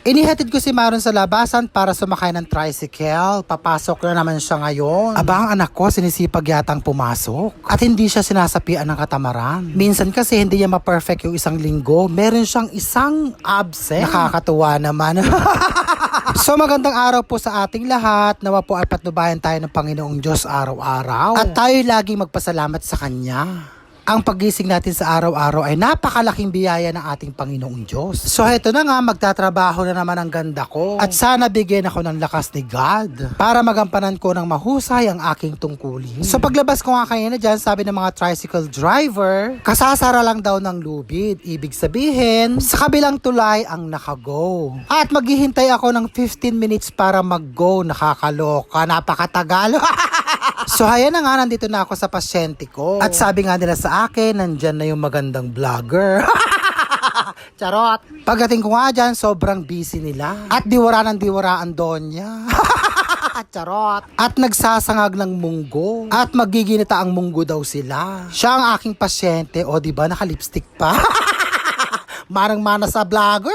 Inihatid ko si Maron sa labasan para sumakay ng tricycle. Papasok na naman siya ngayon. Aba, ang anak ko sinisipag yatang pumasok. At hindi siya sinasapian ng katamaran. Minsan kasi hindi niya ma-perfect yung isang linggo. Meron siyang isang absent. Nakakatuwa naman. So magandang araw po sa ating lahat. Nawa po ay patnubayan tayo ng Panginoong Diyos araw-araw. At tayo laging magpasalamat sa Kanya. Ang pagising natin sa araw-araw ay napakalaking biyaya ng ating Panginoong Diyos. So heto na nga, magtatrabaho na naman ang ganda ko. At sana bigyan ako ng lakas ni God para magampanan ko ng mahusay ang aking tungkulin. So paglabas ko nga kanina dyan, sabi ng mga tricycle driver, kasasara lang daw ng lubid. Ibig sabihin, sa kabilang tulay ang nakago. At maghihintay ako ng 15 minutes para mag-go. Nakakaloka, napakatagal. So ayan na nga, nandito na ako sa pasyente ko. At sabi nga nila sa akin, nandyan na yung magandang vlogger. Charot. Pagdating ko nga dyan, sobrang busy nila. At diwara ng diwara ang donya. Charot. At nagsasangag ng munggo. At magiginita ang munggo daw sila. Siya ang aking pasyente. O, di ba naka-lipstick pa? Marang mana sa vlogger.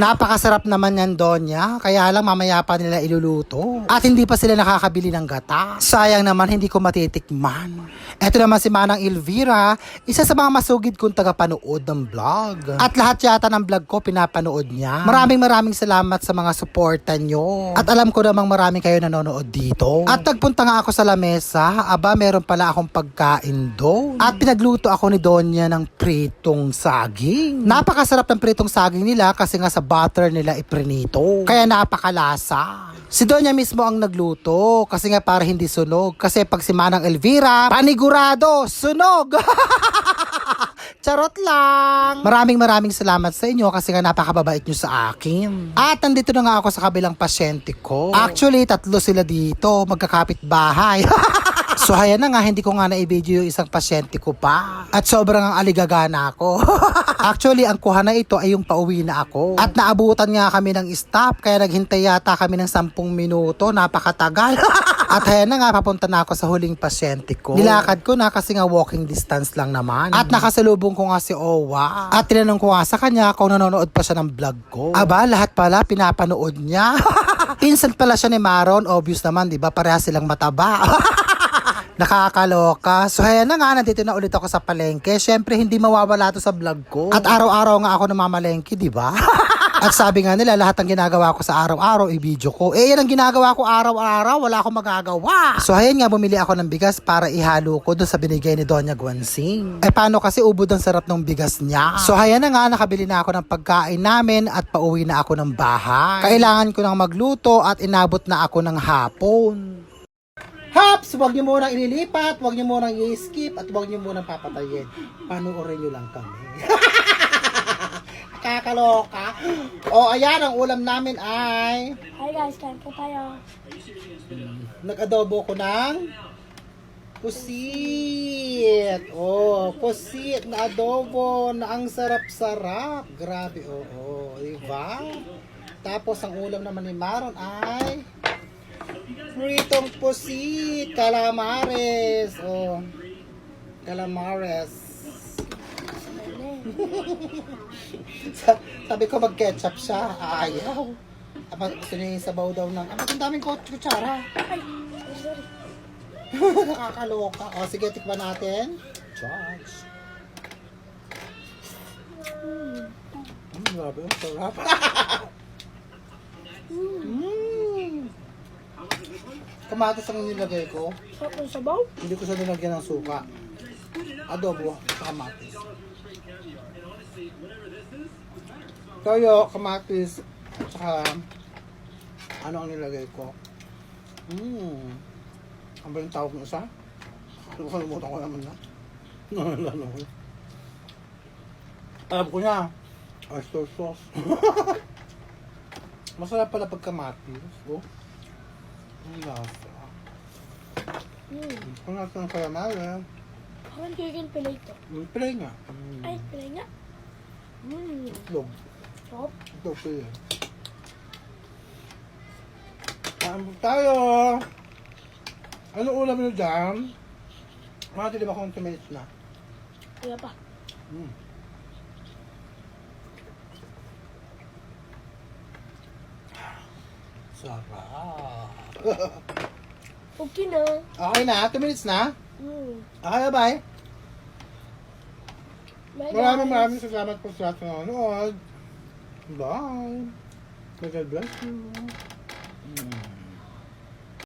Napakasarap naman yan, Donya. Kaya lang mamaya pa nila iluluto. At hindi pa sila nakakabili ng gata. Sayang naman, hindi ko matitikman. Eto naman si Manang Elvira, isa sa mga masugid kong tagapanood ng vlog. At lahat yata ng vlog ko pinapanood niya. Maraming maraming salamat sa mga suporta nyo. At alam ko namang maraming kayo nanonood dito. At nagpunta nga ako sa lamesa, aba meron pala akong pagkain doon. At pinagluto ako ni Donya ng pritong saging. Napakasarap ng pritong saging nila kasi nga sa butter nila iprinito. Kaya napakalasa. Si Donya mismo ang nagluto kasi nga para hindi sunog. Kasi pag si Manang Elvira, panigurado, sunog! Charot lang! Maraming maraming salamat sa inyo kasi nga napakababait nyo sa akin. At nandito na nga ako sa kabilang pasyente ko. Actually, tatlo sila dito, magkakapit bahay. So ayan na nga, hindi ko nga na-video yung isang pasyente ko pa. At sobrang ang aligagana ako. Actually, ang kuha na ito ay yung pauwi na ako. At naabutan nga kami ng stop, kaya naghintay yata kami ng 10 minuto, napakatagal. At ayan na nga, papunta na ako sa huling pasyente ko. Nilakad ko na kasi nga walking distance lang naman. At nakasalubong ko nga si Owa. At tinanong ko nga sa kanya kung nanonood pa siya ng vlog ko. Aba, lahat pala pinapanood niya. Instant pala siya ni Maron, obvious naman, di ba? Pareha silang mataba. Nakakaloka. So, ayan na nga, nandito na ulit ako sa palengke. Siyempre, hindi mawawala to sa vlog ko. At araw-araw nga ako namamalengke, di ba? At sabi nga nila, lahat ng ginagawa ko sa araw-araw, i-video ko. Eh, yan ang ginagawa ko araw-araw, wala akong magagawa. So, ayan nga, bumili ako ng bigas para ihalo ko doon sa binigay ni Doña Guansing. Eh, paano kasi ubod ang sarap ng bigas niya? So, ayan na nga, nakabili na ako ng pagkain namin at pauwi na ako ng bahay. Kailangan ko nang magluto at inabot na ako ng hapon. Hops! Huwag niyo munang ililipat, huwag niyo munang i-skip, at huwag niyo munang papatayin. Panoorin niyo lang kami. Kakaloka. O, ayan, ang ulam namin ay Hi guys, kain po tayo. nag-adobo ko ng pusit. Oh, pusit na adobo na ang sarap-sarap. Grabe, oo. Oh, oh, diba? Tapos, ang ulam naman ni Maron ay pritong pusit, calamares. Oh, calamares. Sa- Sabi ko mag-ketchup siya. Ayaw. Aba, gusto niya yung sabaw daw ng... Aba, ang daming kutsara. Nakakaloka. O, sige, tikman natin. Charge. Mm, grabe, ang sarap. mm. Kamatis ang nilagay ko. Ng sabaw. Hindi ko siya nilagyan ng suka. Adobo, sa kamatis. Toyo, kamatis, saka ano ang nilagay ko? Mmm. Ang ba yung tawag ng isa? Ano ko kalimutan ko naman na. Nalala ko. Alam ko niya. Oyster sauce. Masarap pala pag kamatis. Oh. Ang lasa. Hmm. Kung natin ang kalamara. Parang chicken fillet to. Mm, Pilay nga. Mm, Ay, pala nga. Hmm. Itlog. Sarap. Itlog pilay. Kain po tayo! Ano ulam nyo dyan? Mga di ba kung 2 minutes na? Kaya pa. Mm. Sarap. Okay na. okay na, 2 minutes na. Mm. Okay, bye. Bye, Maraming maraming salamat po sa ating nanonood. Bye. May God bless you.